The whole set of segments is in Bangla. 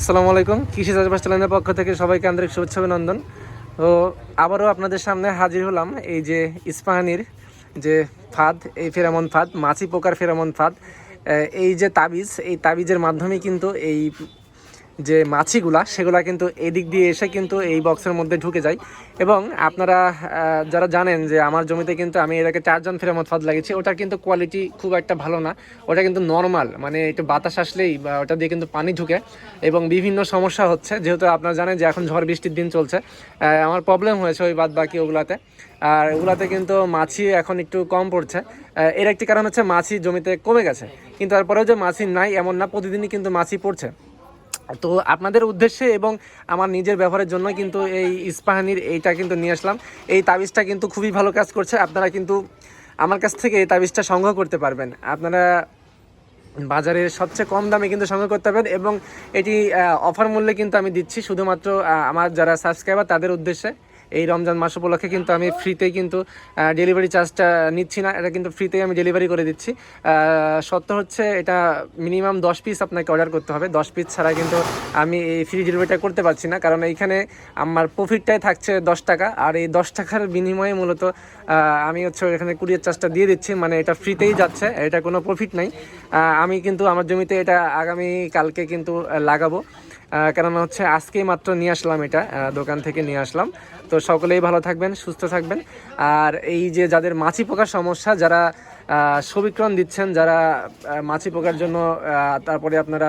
আসসালামু আলাইকুম। কৃষি চাষবাস চ্যানেলের পক্ষ থেকে সবাইকে আন্তরিক শুভেচ্ছা, অভিনন্দন। তো আবারও আপনাদের সামনে হাজির হলাম এই যে ইস্পাহানির যে ফাঁদ, এই ফেরামন ফাঁদ, মাছি পোকার ফেরামন ফাঁদ। এই যে তাবিজ, এই তাবিজের মাধ্যমে কিন্তু এই যে মাছিগুলা, সেগুলা কিন্তু এদিক দিয়ে এসে কিন্তু এই বক্সের মধ্যে ঢুকে যায়। এবং আপনারা যারা জানেন যে আমার জমিতে কিন্তু আমি এটাকে চারজন ফেরামত ফাঁদ লাগিয়েছি ওটা কিন্তু কোয়ালিটি খুব একটা ভালো না। ওটা কিন্তু নর্মাল মানে একটু বাতাস আসলেই বা ওটা দিয়ে কিন্তু পানি ঢুকে। এবং বিভিন্ন সমস্যা হচ্ছে, যেহেতু আপনারা জানেন যে এখন ঝড় বৃষ্টির দিন চলছে আমার প্রবলেম হয়েছে ওই বাদ বাকি ওগুলাতে। আর ওগুলাতে কিন্তু মাছি এখন একটু কম পড়ছে। এর একটি কারণ হচ্ছে মাছি জমিতে কমে গেছে। কিন্তু তারপরেও যে মাছি নাই, এমন না, প্রতিদিনই কিন্তু মাছি পড়ছে। তো আপনাদের উদ্দেশ্যে এবং আমার নিজের ব্যবহারের জন্য কিন্তু এই ইস্পাহানির এইটা কিন্তু নিয়ে আসলাম। এই তাবিজটা কিন্তু খুবই ভালো কাজ করছে। আপনারা কিন্তু আমার কাছ থেকে এই তাবিজটা সংগ্রহ করতে পারবেন। আপনারা বাজারে সবচেয়ে কম দামে কিন্তু সংগ্রহ করতে পারবেন এবং এটি অফার মূল্যে কিন্তু আমি দিচ্ছি। শুধুমাত্র আমার যারা সাবস্ক্রাইবার তাদের উদ্দেশ্যে। এই রমজান মাস উপলক্ষে কিন্তু আমি ফ্রিতেই কিন্তু ডেলিভারি চার্জটা নিচ্ছি না। এটা কিন্তু ফ্রিতেই আমি ডেলিভারি করে দিচ্ছি। সত্য হচ্ছে এটা মিনিমাম দশ পিস আপনাকে অর্ডার করতে হবে। দশ পিস ছাড়া কিন্তু আমি এই ফ্রি ডেলিভারিটা করতে পারছি না। কারণ এইখানে আমার প্রফিটটাই থাকছে দশ টাকা। আর এই দশ টাকার বিনিময়ে মূলত আমি হচ্ছে এখানে কুরিয়ার চার্জটা দিয়ে দিচ্ছি। মানে এটা ফ্রিতেই যাচ্ছে, এটা কোনো প্রফিট নাই। আমি কিন্তু আমার জমিতে এটা আগামী কালকে কিন্তু লাগাবো। কেননা হচ্ছে আজকেই মাত্র নিয়ে আসলাম এটা দোকান থেকে নিয়ে আসলাম। তো সকলেই ভালো থাকবেন, সুস্থ থাকবেন। আর এই যে যাদের মাছি পোকার সমস্যা, যারা সবিক্রণ দিচ্ছেন, যারা মাছি পোকার জন্য তারপরে আপনারা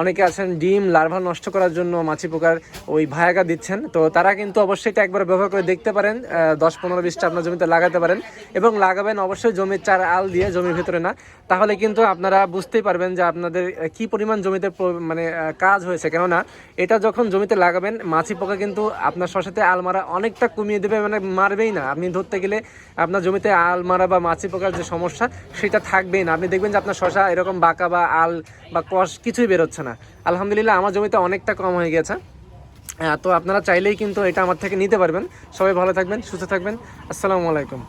অনেকে আছেন ডিম, লার্ভা নষ্ট করার জন্য মাছি পোকার ওই ভায়াগা দিচ্ছেন। তো তারা কিন্তু অবশ্যই এটা একবার ব্যবহার করে দেখতে পারেন দশ পনেরো বিশটা আপনার জমিতে লাগাতে পারেন এবং লাগাবেন অবশ্যই জমির চার আল দিয়ে, জমির ভিতরে না। তাহলে কিন্তু আপনারা বুঝতেই পারবেন যে আপনাদের কি পরিমাণ জমিতে মানে কাজ হয়েছে। কেননা এটা যখন জমিতে লাগাবেন, মাছি পোকা কিন্তু আপনার শশাতে আল মারা অনেকটা কমিয়ে দেবে মানে মারবেই না। আপনি ধরতে গেলে আপনার জমিতে আল মারা বা মাছি পোকার যে সমস্যা, সেটা থাকবেই না। আপনি দেখবেন যে আপনার শশা এরকম বাঁকা বা আল বা কষ কিছুই বেরোচ্ছে না। আলহামদুলিল্লাহ আমার জমিতে অনেকটা কম হয়ে গেছে। তো আপনারা চাইলেই কিন্তু এটা আমার থেকে নিতে পারবেন। সবাই ভালো থাকবেন, সুস্থ থাকবেন। আসসালামু আলাইকুম।